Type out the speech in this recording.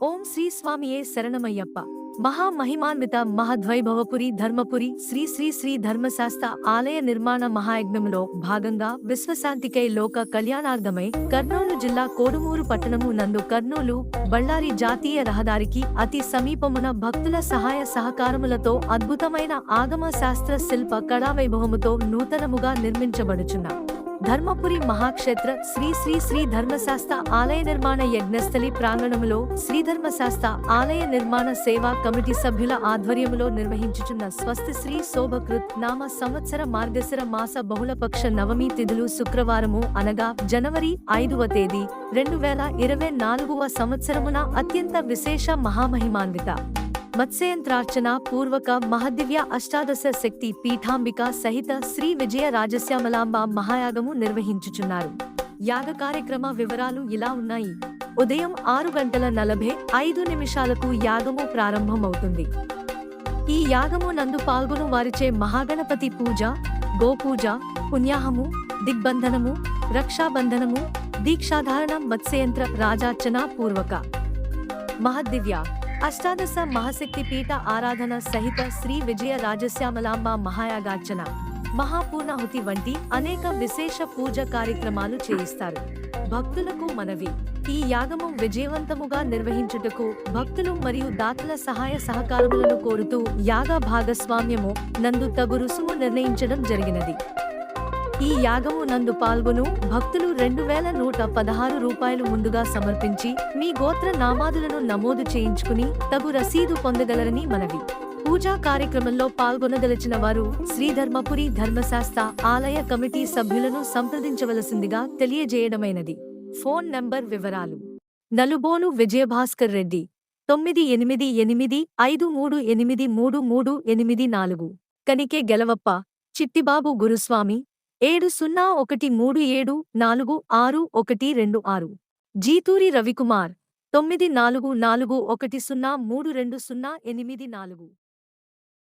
ఓం శ్రీ స్వామియే శరణమయ్యప్ప. మహామహిమాన్విత మహద్వైభవపురి ధర్మపురి శ్రీ శ్రీ శ్రీ ధర్మశాస్త్ర ఆలయ నిర్మాణ మహాయజ్ఞంలో భాగంగా విశ్వశాంతికై లోక కళ్యాణార్థమై కర్నూలు జిల్లా కోడుమూరు పట్టణము నందు కర్నూలు బళ్ళారి జాతీయ రహదారికి అతి సమీపమున భక్తుల సహాయ సహకారములతో అద్భుతమైన ఆగమ శాస్త్ర శిల్ప కళావైభవముతో నూతనముగా నిర్మించబడుచున్న ధర్మపురి మహాక్షేత్ర శ్రీ శ్రీ శ్రీ ధర్మశాస్త్ర ఆలయ నిర్మాణ యజ్ఞస్థలి ప్రాంగణములో శ్రీ ధర్మశాస్త్ర ఆలయ నిర్మాణ సేవా కమిటీ సభ్యుల ఆధ్వర్యములో నిర్వహించుచున్న స్వస్తి శ్రీ శోభకృత్ నామ సంవత్సర మార్గశిర మాస బహుళపక్ష నవమి తిథులు శుక్రవారము అనగా జనవరి ఐదవ తేదీ రెండు వేల ఇరవై నాలుగవ సంవత్సరమున అత్యంత విశేష మహామహిమాన్విత. మత్స్యంత్రార్చన పూర్వక మహదివ్య అష్టాదశ శక్తి పీఠాంబిక సహిత శ్రీ విజయ రాజశ్యామలాంబ మహాయాగము నిర్వహించుచున్నారు. యాగ కార్యక్రమ వివరాలు ఇలా ఉన్నాయి. ఉదయం ఆరు గంటల నలభై ఐదు నిమిషాలకు యాగము ప్రారంభమవుతుంది. ఈ యాగము నందు పాల్గొను వారిచే మహాగణపతి పూజ గోపూజ పుణ్యాహము దిగ్బంధనము రక్షాబంధనము దీక్షాధారణ మత్స్యంత్ర రాజార్చన పూర్వక మహద్దివ్య అష్టాదశ మహాశక్తి పీఠ ఆరాధన సహిత శ్రీ విజయ రాజశ్యామలాంబ మహాయాగార్చన మహాపూర్ణాహుతి వంటి అనేక విశేష పూజ కార్యక్రమాలు చేయిస్తారు. భక్తులకు మనవి. ఈ యాగము విజయవంతముగా నిర్వహించుటకు భక్తులు మరియు దాతల సహాయ సహకారములను కోరుతూ యాగ భాగస్వామ్యము నందు తగు రుసుము నిర్ణయించడం జరిగినది. ఈ యాగము నందు పాల్గొను. భక్తులు రెండు వేల నూట పదహారు రూపాయలు ముందుగా సమర్పించి మీ గోత్ర నామాదులను నమోదు చేయించుకుని తగు రసీదు పొందగలరని మనవి. పూజా కార్యక్రమంలో పాల్గొనదలిచిన వారు శ్రీధర్మపురి ధర్మశాస్త్ర ఆలయ కమిటీ సభ్యులను సంప్రదించవలసిందిగా తెలియజేయడమైనది. ఫోన్ నంబర్ వివరాలు. నలుబోను విజయభాస్కర్ రెడ్డి తొమ్మిది ఎనిమిది ఎనిమిది ఐదు మూడు ఎనిమిది మూడు మూడు ఎనిమిది నాలుగు. కనికే గెలవప్ప చిట్టిబాబు గురుస్వామి ఏడు సున్నా ఒకటి మూడు ఏడు నాలుగు ఆరు ఒకటి రెండు ఆరు. జీతూరి రవికుమార్ తొమ్మిది నాలుగు నాలుగు ఒకటి సున్నా మూడు రెండు సున్నా ఎనిమిది నాలుగు.